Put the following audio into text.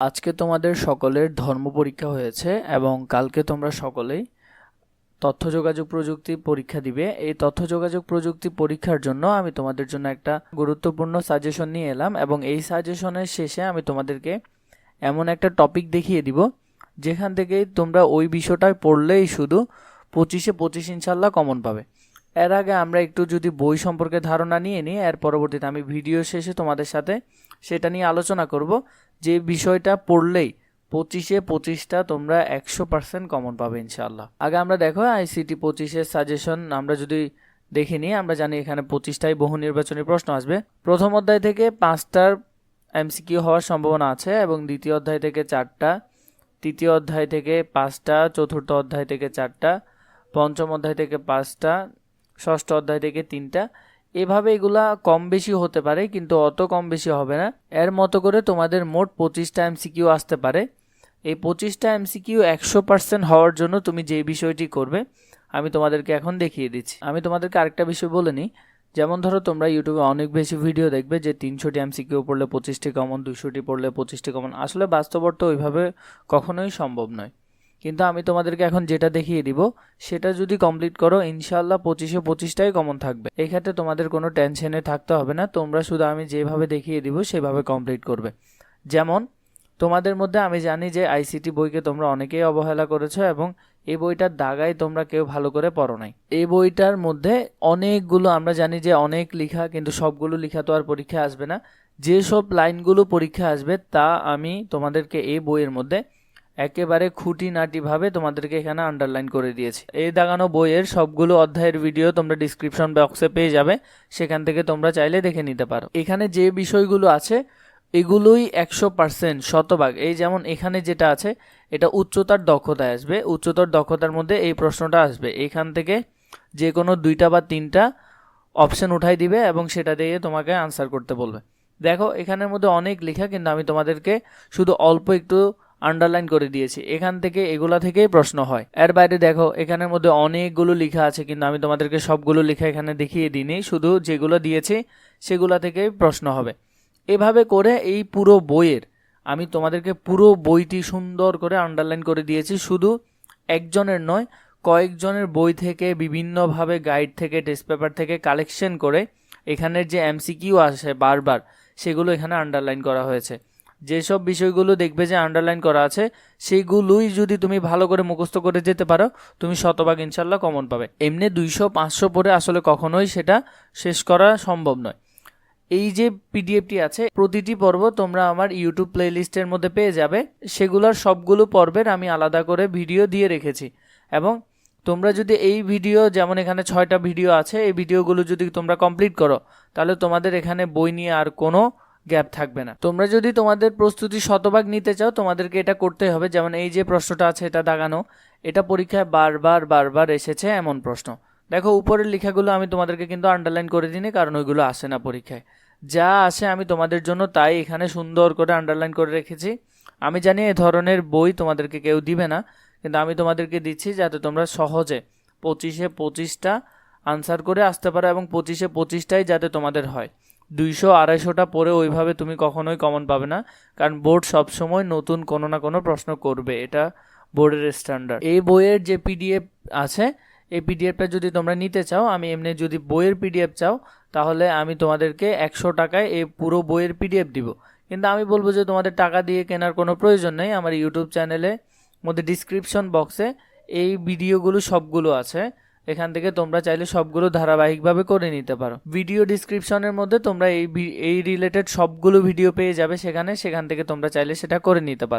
আজকে তোমাদের সকলের ধর্ম পরীক্ষা হয়েছে এবং কালকে তোমরা সকলেই তথ্য যোগাযোগ প্রযুক্তি পরীক্ষা দিবে। এই তথ্য যোগাযোগ প্রযুক্তি পরীক্ষার জন্য আমি তোমাদের জন্য একটা গুরুত্বপূর্ণ সাজেশন নিয়ে এলাম এবং এই সাজেশনের শেষে আমি তোমাদেরকে এমন একটা টপিক দেখিয়ে দিব, যেখান থেকে তোমরা ওই বিষয়টায় পড়লেই শুধু পঁচিশে পঁচিশ ইনশাল্লাহ কমন পাবে। এর আগে আমরা একটু যদি বই সম্পর্কে ধারণা নিয়ে নিই, এর পরবর্তীতে আমি ভিডিও শেষে তোমাদের সাথে সেটা নিয়ে আলোচনা করব। যে বিষয়টা পড়লেই পঁচিশে পঁচিশটা তোমরা একশো পার্সেন্ট কমন পাবে ইনশাল্লাহ আগে আমরা দেখো আইসিটি পঁচিশের সাজেশন আমরা যদি দেখে নিই, আমরা জানি এখানে পঁচিশটাই বহু নির্বাচনী প্রশ্ন আসবে। প্রথম অধ্যায় থেকে পাঁচটার এমসিকিউ হওয়ার সম্ভাবনা আছে এবং দ্বিতীয় অধ্যায় থেকে চারটা, তৃতীয় অধ্যায় থেকে পাঁচটা, চতুর্থ অধ্যায় থেকে চারটা, পঞ্চম অধ্যায় থেকে পাঁচটা, ষষ্ঠ অধ্যায় থেকে তিনটা এভাবে এগুলা কম বেশি হতে পারে, কিন্তু অত কম বেশি হবে না। এর মতো করে তোমাদের মোট পঁচিশটা এমসিকিউ আসতে পারে। এই পঁচিশটা এমসিকিউ একশো পার্সেন্ট হওয়ার জন্য তুমি যে বিষয়টি করবে, আমি তোমাদেরকে এখন দেখিয়ে দিচ্ছি। আমি তোমাদেরকে আরেকটা বিষয় বলে নিই। যেমন ধরো, তোমরা ইউটিউবে অনেক বেশি ভিডিও দেখবে যে তিনশোটি এমসিকিউ পড়লে পঁচিশটি কমন দুশোটি পড়লে পঁচিশটি কমন আসলে বাস্তব অর্থ ওইভাবে কখনোই সম্ভব নয়। কিন্তু আমি তোমাদেরকে এখন যেটা দেখিয়ে দিব, সেটা যদি কমপ্লিট করো ইনশাল্লাহ পঁচিশে পঁচিশটাই কমন থাকবে। এই ক্ষেত্রে তোমাদের কোনো টেনশনে থাকতে হবে না, তোমরা শুধু আমি যেভাবে দেখিয়ে দিব, সেভাবে কমপ্লিট করবে। যেমন, তোমাদের মধ্যে আমি জানি যে আইসিটি বইকে তোমরা অনেকেই অবহেলা করেছ এবং এই বইটার দাগায় তোমরা কেউ ভালো করে পড়ো নাই। এই বইটার মধ্যে অনেকগুলো, আমরা জানি যে অনেক লেখা, কিন্তু সবগুলো লিখা তো আর পরীক্ষা আসবে না। যেসব লাইনগুলো পরীক্ষা আসবে, তা আমি তোমাদেরকে এই বইয়ের মধ্যে একেবারে খুঁটিনাটিভাবে তোমাদেরকে এখানে আন্ডারলাইন করে দিয়েছি। এই দাগানো বইয়ের সবগুলো অধ্যায়ের ভিডিও তোমরা ডিসক্রিপশন বক্সে পেয়ে যাবে, সেখান থেকে তোমরা চাইলে দেখে নিতে পারো। এখানে যে বিষয়গুলো আছে, এগুলোই একশো পার্সেন্ট শতভাগ। এই যেমন এখানে যেটা আছে, এটা উচ্চতার দক্ষতায় আসবে। উচ্চতর দক্ষতার মধ্যে এই প্রশ্নটা আসবে। এখান থেকে যে কোনো দুইটা বা তিনটা অপশন উঠাই দিবে এবং সেটা দিয়ে তোমাকে আনসার করতে বলবে। দেখো, এখানের মধ্যে অনেক লেখা, কিন্তু আমি তোমাদেরকে শুধু অল্প একটু আন্ডারলাইন করে দিয়েছি। এখান থেকে এগুলা থেকেই প্রশ্ন হয়। এর বাইরে দেখো, এখানের মধ্যে অনেকগুলো লেখা আছে, কিন্তু আমি তোমাদেরকে সবগুলো লেখা এখানে দেখিয়ে দিইনি। শুধু যেগুলো দিয়েছি, সেগুলা থেকেই প্রশ্ন হবে। এভাবে করে এই পুরো বইয়ের, আমি তোমাদেরকে পুরো বইটি সুন্দর করে আন্ডারলাইন করে দিয়েছি। শুধু একজনের নয়, কয়েকজনের বই থেকে, বিভিন্নভাবে গাইড থেকে টেস্ট পেপার থেকে কালেকশন করে, এখানের যে এমসিকিউ আসে বারবার, সেগুলো এখানে আন্ডারলাইন করা হয়েছে। যেসব বিষয়গুলো দেখবে যে আন্ডারলাইন করা আছে সেইগুলোই যদি তুমি ভালো করে মুখস্থ করে যেতে পারো, তুমি শতভাগ ইনশাল্লাহ কমন পাবে। এমনি দুইশো, পাঁচশো পড়ে আসলে কখনোই সেটা শেষ করা সম্ভব নয়। এই যে পিডিএফটি আছে, প্রতিটি পর্ব তোমরা আমার ইউটিউব প্লেলিস্টের মধ্যে পেয়ে যাবে। সেগুলোর সবগুলো পর্বের আমি আলাদা করে ভিডিও দিয়ে রেখেছি। এবং তোমরা যদি এই ভিডিও যেমন এখানে ছয়টা ভিডিও আছে, এই ভিডিওগুলো যদি তোমরা কমপ্লিট করো, তাহলে তোমাদের এখানে বই নিয়ে আর কোনো গ্যাপ থাকবে না। তোমরা যদি তোমাদের প্রস্তুতি শতভাগ নিতে চাও, তোমাদেরকে এটা করতে হবে। যেমন এই যে প্রশ্নটা আছে, এটা দাগানো, এটা পরীক্ষায় বারবার বারবার এসেছে এমন প্রশ্ন। দেখো, উপরের লেখাগুলো আমি তোমাদেরকে কিন্তু আন্ডারলাইন করে দিইনি, কারণ ওইগুলো আসে না পরীক্ষায়। যা আসে আমি তোমাদের জন্য তাই এখানে সুন্দর করে আন্ডারলাইন করে রেখেছি। আমি জানি এ ধরনের বই তোমাদেরকে কেউ দিবে না, কিন্তু আমি তোমাদেরকে দিচ্ছি যাতে তোমরা সহজে পঁচিশে পঁচিশটা আনসার করে আসতে পারো এবং পঁচিশে পঁচিশটাই যাতে তোমাদের হয়। দুইশো আড়াইশোটা পরে ওইভাবে তুমি কখনোই কমন পাবে না, কারণ বোর্ড সবসময় নতুন কোনো না কোনো প্রশ্ন করবে, এটা বোর্ডের স্ট্যান্ডার্ড এই বইয়ের যে পিডিএফ আছে, এই পিডিএফটা যদি তোমরা নিতে চাও, আমি এমনি যদি বইয়ের পিডিএফ চাও, তাহলে আমি তোমাদেরকে একশো টাকায় এই পুরো বইয়ের পিডিএফ দিব। কিন্তু আমি বলব যে তোমাদের টাকা দিয়ে কেনার কোনো প্রয়োজন নেই, আমার ইউটিউব চ্যানেলে মধ্যে ডিসক্রিপশন বক্সে এই ভিডিওগুলো সবগুলো আছে। এখান থেকে তোমরা চাইলে সবগুলো ধারাবাহিকভাবে করে নিতে পারো। ভিডিও ডিসক্রিপশনের মধ্যে তোমরা এই এই রিলেটেড সবগুলো ভিডিও পেয়ে যাবে সেখানে, সেখান থেকে তোমরা চাইলে সেটা করে নিতে পারো।